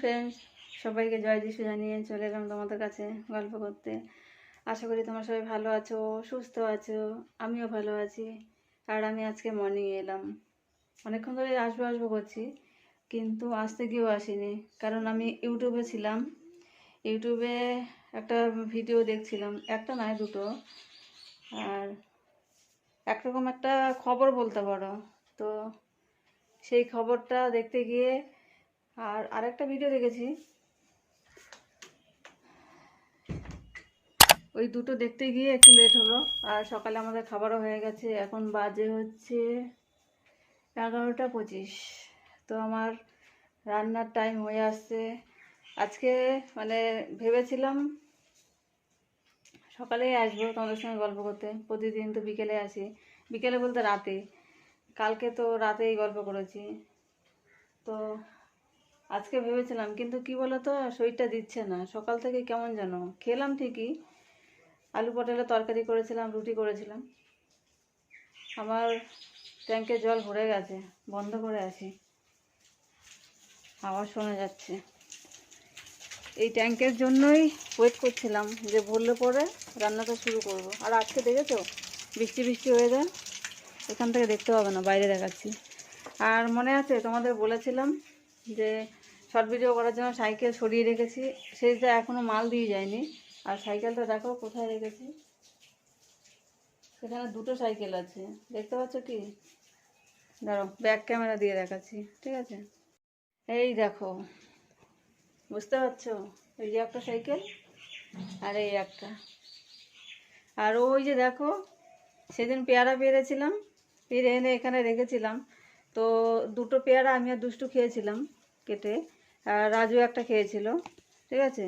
Friends সবাইকে জয় যিশু জানিয়ে চলে এলাম তোমাদের কাছে গল্প করতে। আশা করি তোমরা সবাই ভালো আছো, সুস্থ আছো, আমিও ভালো আছি, আর আমি আজকে মর্নিং এলাম। অনেকক্ষণ ধরে আসব আসব করছি, কিন্তু আসতে গিয়েও আসিনি, কারণ আমি ইউটিউবে ছিলাম। ইউটিউবে একটা ভিডিও দেখছিলাম, একটা নয়, দুটো। আর একরকম একটা খবর বলতে পারো। তো সেই খবরটা দেখতে গিয়ে আর আরেকটা ভিডিও দেখেছি। ওই দুটো দেখতে গিয়ে একটু লেট হলো। আর সকালে আমাদের খাবারও হয়ে গেছে। এখন বাজে হচ্ছে এগারোটা পঁচিশ। তো আমার রান্নার টাইম হয়ে আসছে। আজকে মানে ভেবেছিলাম সকালেই আসব তোমাদের সঙ্গে গল্প করতে। প্রতিদিন তো বিকেলে আসি। বিকেলে বলতে রাতে। কালকে তো রাতেই গল্প করেছি। তো আজকে ভেবেছিলাম, কিন্তু কি বলো তো শরীরটা দিচ্ছে না। সকাল থেকে কেমন যেন। খেলাম ঠিকই। আলু পটলের তরকারি করেছিলাম, রুটি করেছিলাম। আমার ট্যাঙ্কে জল ভরে গেছে, বন্ধ করে আছি। আওয়াজ শোনা যাচ্ছে। এই ট্যাঙ্কের জন্যই ওয়েট করছিলাম যে ভরলে পরে রান্নাটা শুরু করব। আর আজকে দেখেছ? বৃষ্টি বৃষ্টি ওয়েদার এখান থেকে দেখতে হবে না, বাইরে দেখাচ্ছি। আর মনে আছে, তোমাদের বলেছিলাম যে শর্ট ভিডিও করার জন্য সাইকেল সরিয়ে রেখেছি। সেইটা এখনও মাল দিয়ে যায়নি। আর সাইকেলটা দেখো কোথায় রেখেছি? সেখানে দুটো সাইকেল আছে। দেখতে পাচ্ছ কি? দাঁড়ো ব্যাক ক্যামেরা দিয়ে দেখাচ্ছি, ঠিক আছে? এই দেখো, বুঝতে পারছ? এই যে একটা সাইকেল, আর এই একটা। আর ওই যে দেখো, সেদিন পেয়ারা পেরেছিলাম, পেরে এনে এখানে রেখেছিলাম। তো দুটো পেয়ারা আমি আর দুষ্টু খেয়েছিলাম কেটে। রাজু একটা খেয়েছিল, ঠিক আছে?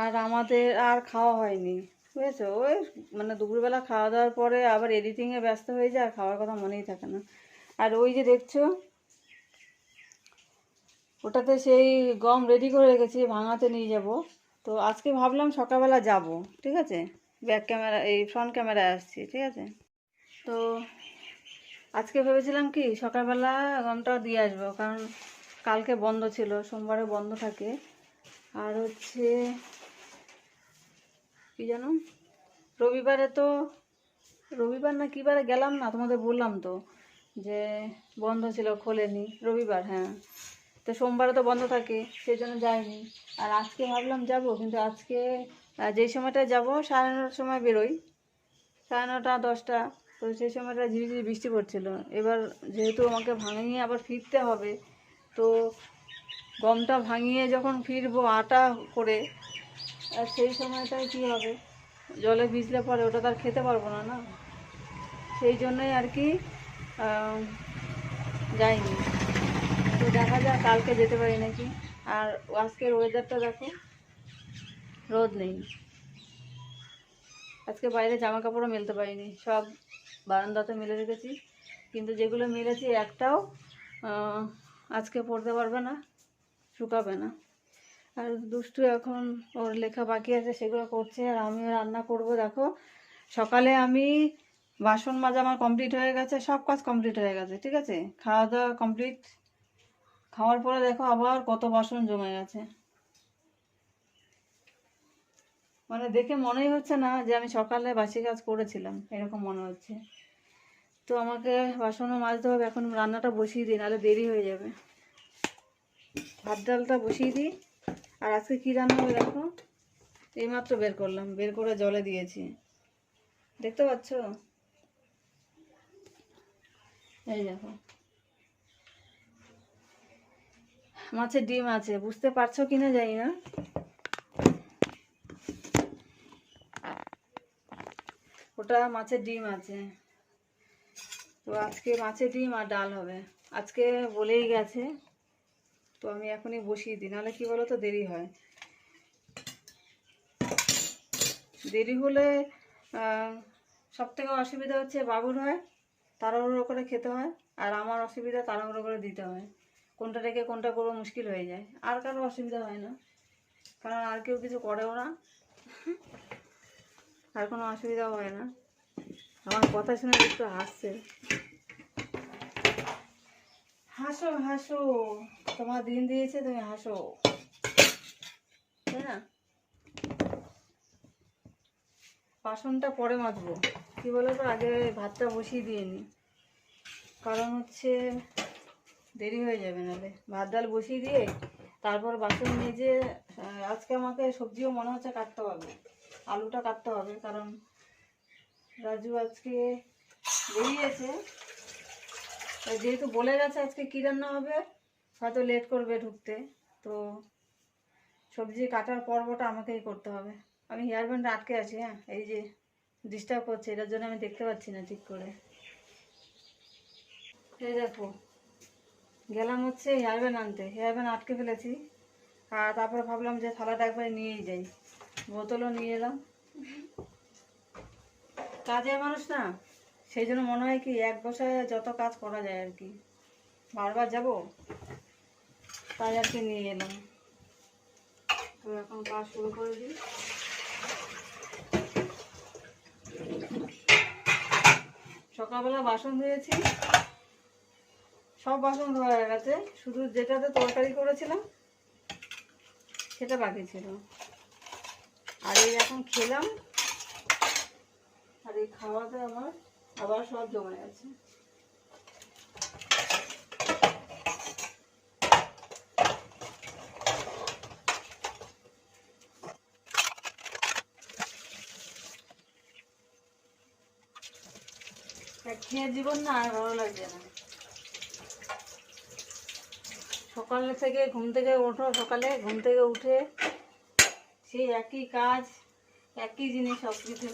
আর আমাদের আর খাওয়া হয়নি বুঝেছ ওই মানে দুপুরবেলা খাওয়া দাওয়ার পরে আবার এডিটিংয়ে ব্যস্ত হয়ে যায়, আর খাওয়ার কথা মনেই থাকে না। আর ওই যে দেখছ, ওটাতে সেই গম রেডি করে রেখেছি, ভাঙাতে নিয়ে যাব। তো আজকে ভাবলাম সকালবেলা যাব, ঠিক আছে? ব্যাক ক্যামেরা এই ফ্রন্ট ক্যামেরায় আসছি, ঠিক আছে? তো আজকে ভেবেছিলাম কি সকালবেলা গমটা দিয়ে আসব, কারণ কালকে বন্ধ ছিল, সোমবারে বন্ধ থাকে। আর হচ্ছে কি জানো? রবিবারে তো, রবিবার না কিবারে গেলাম না, তোমাদের বললাম তো যে বন্ধ ছিল, খোলেনি, রবিবার হ্যাঁ। তো সোমবারে তো বন্ধ থাকে সেই জন্য যাইনি। আর আজকে ভাবলাম যাব, কিন্তু আজকে যেই সময়টা যাব, সাড়ে নটার সময় বেরোই। সাড়ে নটা, দশটা। তো সেই সময়টা ঝিরিঝিরি বৃষ্টি পড়ছিল। এবার যেহেতু আমাকে ভাঙিয়ে আবার ফিরতে হবে, তো গমটা ভাঙিয়ে যখন ফিরবো আটা করে, আর সেই সময়টায় কী হবে? জলে ভিজলে পরে ওটা তো আর খেতে পারব না না? সেই জন্যই আর কি যাইনি। তো দেখা যাক, কালকে যেতে পারি নাকি। আর আজকের ওয়েদারটা দেখো, রোদ নেই। আজকে বাইরে জামা কাপড়ও মেলতে পারিনি, সব বারান্দাতে মেলে রেখেছি। কিন্তু যেগুলো মেলেছি একটাও আজকে পড়তে পারবে না, শুকাবে না। আর দুষ্টু এখন ওর লেখা বাকি আছে, সেগুলো করছে, আর আমিও রান্না করব, দেখো। সকালে আমি বাসন মাজা আমার কমপ্লিট হয়ে গেছে, সব কাজ কমপ্লিট হয়ে গেছে, ঠিক আছে? খাওয়া দাওয়া কমপ্লিট খাওয়ার পরে দেখো আবার কত বাসন জমে গেছে। মানে দেখে মনেই হচ্ছে না যে আমি সকালে বাসি কাজ করেছিলাম, এরকম মনে হচ্ছে। তো আমাকে বাসনও মাজতে হবে, এখন রান্নাটা বসিয়ে দিই, নাহলে দেরি হয়ে যাবে। ভাত ডালটা বসিয়ে দিই, আর আজকে কী রান্না হবে দেখো? এইমাত্র বের করলাম, বের করে জলে দিয়েছি। দেখতে পাচ্ছ? এই দেখো। মাছের ডিম আছে, বুঝতে পারছ কিনা জানি না। ওটা মাছের ডিম আছে। তো আজকে মাছের ডিম আর ডাল হবে। আজকে বলেই গেছে, তো আমি এখনই বসিয়ে দিই, নাহলে কি বলো তো দেরি হয়। দেরি হলে সব থেকে অসুবিধা হচ্ছে বাবুর হয়, তাড়াহুড়ো করে খেতে হয়, আর আমার অসুবিধা তাড়াহুড়ো করে দিতে হয়। কোনটা রেখে কোনটা করব মুশকিল হয়ে যায়। আর কারও অসুবিধা হয় না, কারণ আর কেউ কিছু করেও না, আর কোনো অসুবিধাও হয় না। আমার কথা শুনে একটু হাসছে। হাসো হাসো। তোমার দিন দিয়েছে, তুমি হাসো। তাই না? বাসনটা পরে মাজবো। কি বলো তো আগে ভাতটা বসিয়ে দিয়ে নি। কারণ হচ্ছে দেরি হয়ে যাবে নাহলে। ভাত, ডাল বসিয়ে দিয়ে তারপর বাসন মেজে আজকে আমাকে সবজিও মনে হচ্ছে কাটতে হবে। আলুটা কাটতে হবে, কারণ রাজু আজকে বেরিয়েছে। যেহেতু বলে গেছে আজকে কী রান্না হবে, হয়তো লেট করবে ঢুকতে। তো সবজি কাটার পর্বটা আমাকেই করতে হবে। আমি হেয়ার ব্যান্ড আটকে আছি হ্যাঁ? এই যে ডিস্টার্ব করছে, এটার জন্য আমি দেখতে পাচ্ছি না ঠিক করে। এই দেখো, গেলাম হচ্ছে হেয়ার ব্যান্ড আনতে। হেয়ার ব্যান্ড আটকে ফেলেছি। আর তারপরে ভাবলাম যে থালাটা একবারে নিয়েই যাই। বোতলও নিয়ে এলাম। কাজের মানুষ না, সেই জন্য মনে হয় কি এক বসায় যত কাজ করা যায় আর কি। বারবার যাব, তাই আর কি নিয়ে এলাম। তো এখন কাজ শুরু করে দিই। সকালবেলা বাসন ধুয়েছি। সব বাসন ধোয়া গেছে, শুধু যেটাতে তরকারি করেছিলাম, সেটা বাকি ছিল। আর এই এখন খেলাম। এই খাওয়াতে আমার আবার সব জমে গেছে। খেয়ে জীবন না আর ভালো লাগছে না। সকাল থেকে ঘুম থেকে ওঠো, সকালে ঘুম থেকে উঠে সেই একই কাজ, একই জিনিস সব কিছু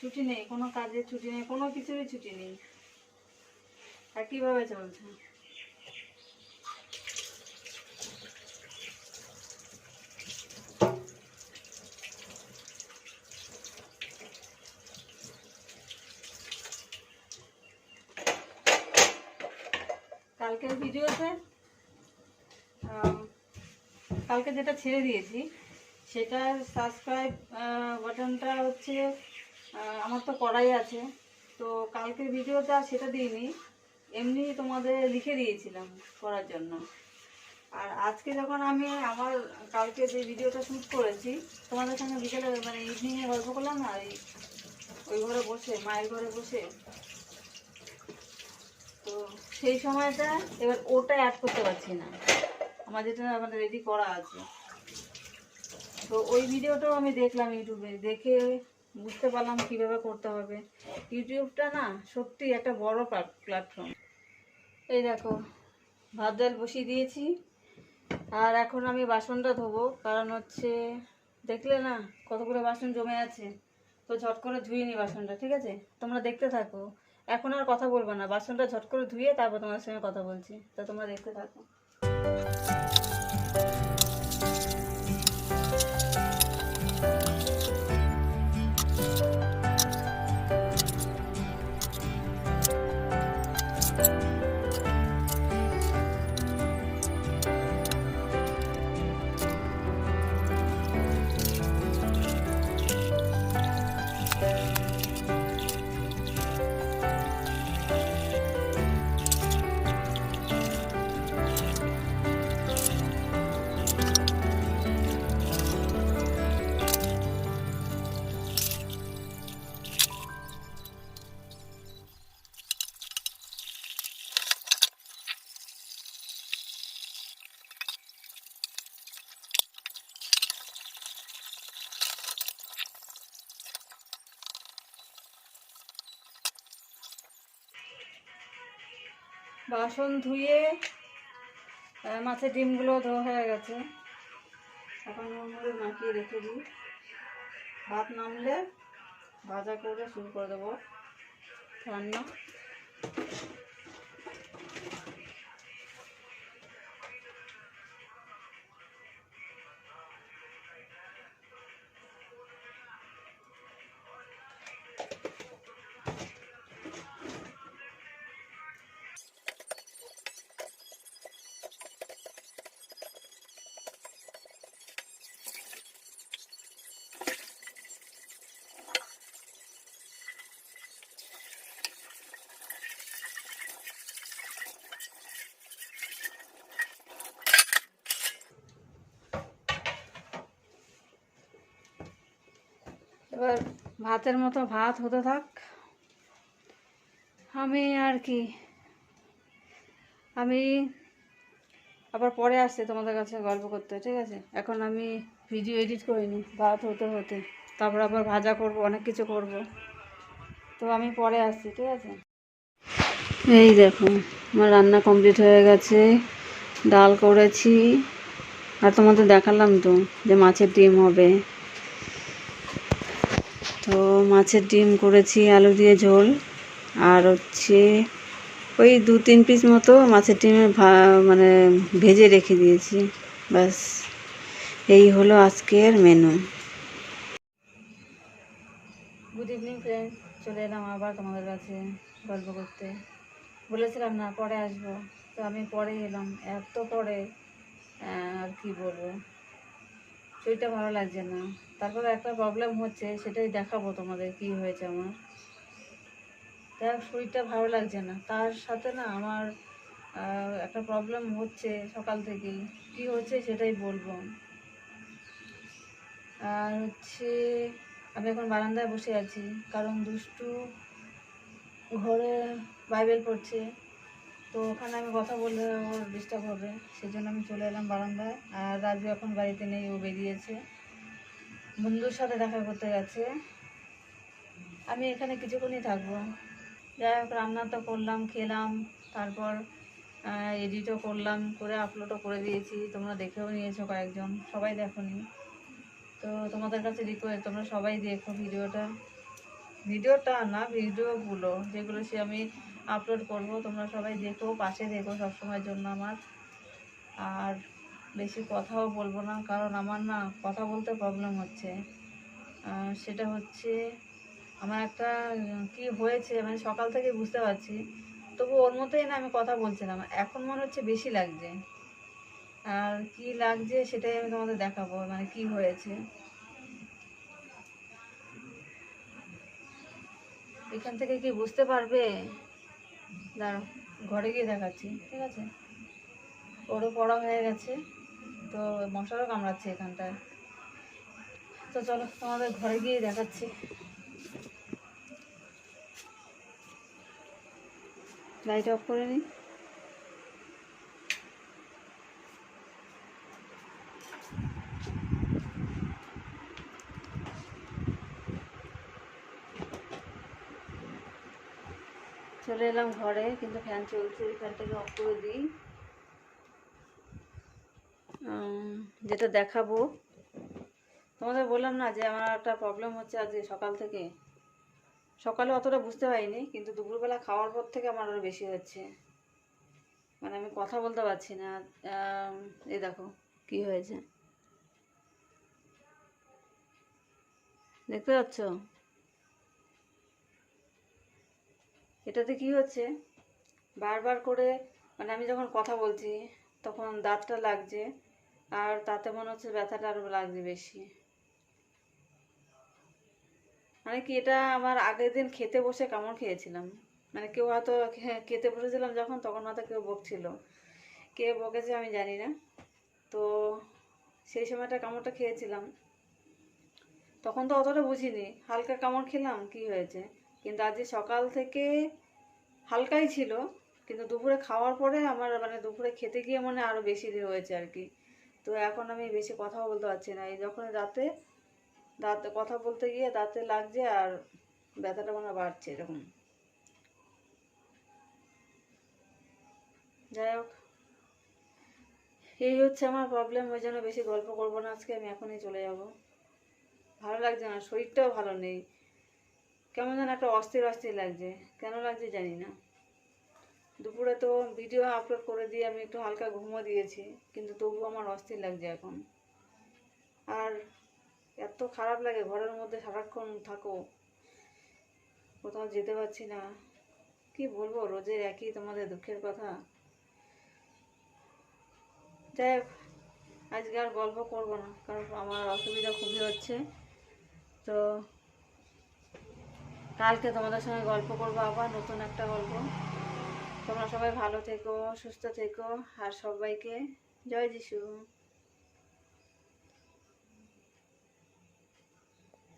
ছুটি নেই, কোনো কাজের ছুটি নেই, কোনো কিছুরই ছুটি নেই। একইভাবে চলছে? কালকের ভিডিওতে কালকে যেটা ছেড়ে দিয়েছি, সেটার সাবস্ক্রাইব বাটনটা হচ্ছে আমার তো করাই আছে। তো কালকের ভিডিওতে আর সেটা দিইনি। এমনি তোমাদের লিখে দিয়েছিলাম করার জন্য। আর আজকে যখন আমি আমার কালকে যে ভিডিওটা শ্যুট করেছি, তোমাদের সঙ্গে বিকেলে মানে ইভিনিংয়ে গল্প করলাম না, এই ওই ঘরে বসে, মায়ের ঘরে বসে। তো সেই সময়টা এবার ওটা অ্যাড করতে পারছি না। আমার যেটা মানে রেডি করা আছে। তো ওই ভিডিওটাও আমি দেখলাম ইউটিউবে, দেখে বুঝতে পারলাম কীভাবে করতে হবে। ইউটিউবটা না সত্যি একটা বড় প্ল্যাটফর্ম এই দেখো, ভাত ডাল বসিয়ে দিয়েছি। আর এখন আমি বাসনটা ধোবো, কারণ হচ্ছে দেখলে না কতগুলো বাসন জমে আছে। তো ঝট করে ধুয়ে নি বাসনটা, ঠিক আছে? তোমরা দেখতে থাকো। এখন আর কথা বলব না, বাসনটা ঝট করে ধুয়ে তারপর তোমার সঙ্গে কথা বলছি। তো তোমরা দেখতে থাকো। Bye. বাসন ধুয়ে মাছের ডিমগুলো ধোয়া হয়ে গেছে। এখন নুন মাখিয়ে রেখে দিই। ভাত নামলে ভাজা করে শুরু করে দেবো রান্না। এবার ভাতের মতো ভাত হতে থাক। আমি আর কি, আমি আবার পরে আসছি তোমাদের কাছে গল্প করতে, ঠিক আছে? এখন আমি ভিডিও এডিট করিনি, ভাত হতে হতে। তারপর আবার ভাজা করব, অনেক কিছু করব। তো আমি পরে আসছি, ঠিক আছে? এই দেখো, আমার রান্না কমপ্লিট হয়ে গেছে, ডাল করেছি। আর তোমাদের দেখালাম তো যে মাছের ডিম হবে। তো মাছের ডিম করেছি, আলু দিয়ে ঝোল। আর হচ্ছে ওই দু তিন পিস মতো মাছের ডিমে মানে ভেজে রেখে দিয়েছি। ব্যাস, এই হলো আজকের মেনু গুড ইভিনিং ফ্রেন্ড চলে এলাম আবার তোমাদের কাছে গল্প করতে। বলেছিলাম না, পরে আসব। তো আমি পরে এলাম। এত পরে আর কি বলব? শরীরটা ভালো লাগছে না। তারপরে একটা প্রবলেম হচ্ছে, সেটাই দেখাবো তোমাদের কি হয়েছে আমার। দেখ শরীরটা ভালো লাগছে না। তার সাথে না আমার একটা প্রবলেম হচ্ছে সকাল থেকেই। কি হচ্ছে সেটাই বলব। আর হচ্ছে, আমি এখন বারান্দায় বসে আছি, কারণ দুষ্টু ঘরে বাইবেল পড়ছে। তো ওখানে আমি কথা বললে ওর ডিস্টার্ব হবে সেই জন্য আমি চলে এলাম বারান্দায়। আর রাজু এখন বাড়িতে নেই, ও বেরিয়েছে। বন্ধুর সাথে দেখা করতে গেছে। আমি এখানে কিছুক্ষণই থাকব। যাই হোক, রান্না তো করলাম, খেলাম, তারপর এডিটও করলাম, করে আপলোডও করে দিয়েছি। তোমরা দেখেও নিয়েছো কয়েকজন, সবাই দেখোনি। তো তোমাদের কাছে রিকোয়েস্ট তোমরা সবাই দেখো ভিডিওটা। ভিডিওটা না, ভিডিওগুলো, যেগুলো সে আমি আপলোড করব, তোমরা সবাই দেখো, পাশে দেখো সবসময়ের জন্য আমার। আর বেশি কথাও বলব না, কারণ আমার না কথা বলতে প্রবলেম হচ্ছে। সেটা হচ্ছে, আমার একটা কি হয়েছে মানে সকাল থেকে বুঝতে পারছি, তবু ওর মতোই না আমি কথা বলছিলাম এখন মনে হচ্ছে বেশি লাগছে। আর কি লাগছে সেটাই আমি তোমাদের দেখাবো মানে কি হয়েছে। এখান থেকে কি বুঝতে পারবে? দাঁড়াও, ঘরে গিয়ে দেখাচ্ছি, ঠিক আছে? ওরও পড়া হয়ে গেছে। তো মশারও কামড়াচ্ছে এখানটায়। তো চলো, তোমাদের ঘরে গিয়ে দেখাচ্ছি। লাইট অফ করে নিই চলে এলাম ঘরে, কিন্তু ফ্যান চলছে ফ্যানটাকে অফ করে দিই। যেটা দেখাবো। তোমাদের বললাম না যে আমার একটা প্রবলেম হচ্ছে আজ সকাল থেকে। সকালে অতটা বুঝতে পারিনি, কিন্তু দুপুরবেলা খাওয়ার পর থেকে আমার আরও বেশি হচ্ছে। মানে আমি কথা বলতে পারছি না। এই দেখো কি হয়েছে। দেখতে পাচ্ছ? এটাতে কি হচ্ছে? বারবার করে মানে আমি যখন কথা বলছি, তখন দাঁতটা লাগছে। আর তাতে মনে হচ্ছে ব্যথাটা আরও লাগছে বেশি। মানে কি এটা আমার আগের দিন খেতে বসে কামড় খেয়েছিলাম? মানে কেউ হয়তো খেতে বসেছিলাম যখন, তখন হয়তো কেউ বকছিল। কে বকেছে আমি জানি না। তো সেই সময়টা কামড়টা খেয়েছিলাম? তখন তো অতটা বুঝিনি, হালকা কামড় খেলাম, কি হয়েছে? কিন্তু আজ সকাল থেকে হালকাই ছিল, কিন্তু দুপুরে খাওয়ার পরে আমার মানে দুপুরে খেতে গিয়ে মানে আরও বেশি হয়েছে আর কি। তো এখন আমি বেশি কথাও বলতে পারছি না। এই যখন রাতে দাঁতে কথা বলতে গিয়ে দাঁতে লাগছে আর ব্যথাটা মনে বাড়ছে এরকম। যাই হোক, এই হচ্ছে আমার প্রবলেম ওই জন্য বেশি গল্প করব না। আজকে আমি এখনই চলে যাব। ভালো লাগছে না, শরীরটাও ভালো নেই। কেমন যেন একটা অস্থির অস্থির লাগছে। কেন লাগছে জানি না। দুপুরে তো ভিডিও আপলোড করে দিয়ে আমি একটু হালকা ঘুমো দিয়েছি, কিন্তু তবুও আমার অস্থির লাগছে এখন। আর এত খারাপ লাগে, ঘরের মধ্যে সারাক্ষণ থাকো, কোথাও যেতে পারছি না। কি বলব, রোজের একই তোমাদের দুঃখের কথা। যাই হোক, আজকে আর গল্প করব না, কারণ আমার অসুবিধা খুবই হচ্ছে। তো কালকে তোমাদের সঙ্গে গল্প করব, আবার নতুন একটা গল্প। তোমরা সবাই ভালো থেকো সুস্থ থেকো আর সবাইকে জয় যিশু।